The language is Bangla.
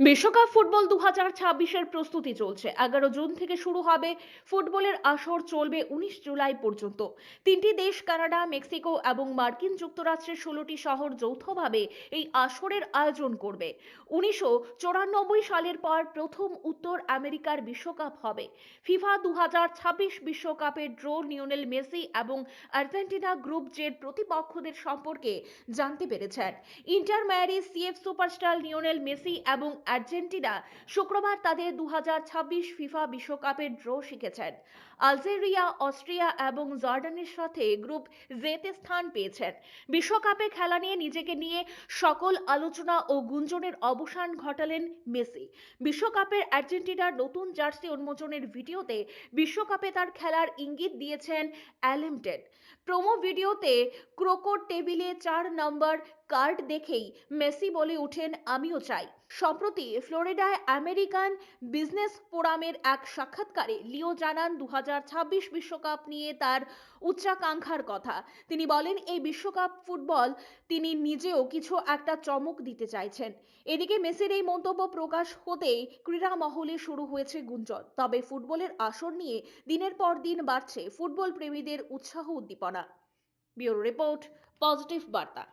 বিশ্বকাপ ফুটবল দু হাজার ছাব্বিশের প্রস্তুতি চলছে। এগারো জুন থেকে শুরু হবে। ফুটবলের আসর চলবে উনিশ জুলাই পর্যন্ত। তিনটি দেশ, কানাডা, মেক্সিকো এবং মার্কিন যুক্তরাষ্ট্রের ষোলোটি শহর যৌথভাবে এই আসরের আয়োজন করবে। উনিশশো চৌরানব্বই সালের পর প্রথম উত্তর আমেরিকার বিশ্বকাপ হবে। ফিফা দু হাজার ছাব্বিশ বিশ্বকাপের ড্র লিওনেল মেসি এবং আর্জেন্টিনা গ্রুপ জের প্রতিপক্ষদের সম্পর্কে জানতে পেরেছেন। Inter Miami, CF superstar Lionel Messi এবং আর্জেন্টিনা শুক্রবার তাদের দু হাজার ছাব্বিশ ফিফা বিশ্বকাপের ড্র শিখেছেন। আলজেরিয়া, অস্ট্রিয়া এবং জর্ডানের সাথে গ্রুপ জেতে স্থান পেয়েছেন। বিশ্বকাপে খেলা নিয়ে নিজেকে নিয়ে সকল আলোচনা ও গুঞ্জনের অবসান ঘটালেন মেসি। বিশ্বকাপের আর্জেন্টিনার নতুন জার্সি উন্মোচনের ভিডিওতে বিশ্বকাপে তার খেলার ইঙ্গিত দিয়েছেন অ্যালেমটেড প্রোমো ভিডিওতে ক্রোকোর টেবিলে চার নম্বর কার্ড দেখেই মেসি বলে ওঠেন আমিও চাই। সম্প্রতি ফ্লোরিডায় আমেরিকান বিজনেস ফোরামের এক সাক্ষাৎকারে লিও জানান দু বিশ্বকাপ নিয়ে তার উচ্চাকাঙ্ক্ষার কথা। তিনি বলেন, এই বিশ্বকাপ ফুটবল তিনি নিজেও কিছু একটা চমক দিতে চাইছেন। এদিকে মেসির এই মন্তব্য প্রকাশ হতেই ক্রীড়া মহলে শুরু হয়েছে গুঞ্জন। তবে ফুটবলের আসর নিয়ে দিনের পর দিন বাড়ছে ফুটবল প্রেমীদের উৎসাহ উদ্দীপনা। ব্যুরো রিপোর্ট, পজিটিভ বার্তা।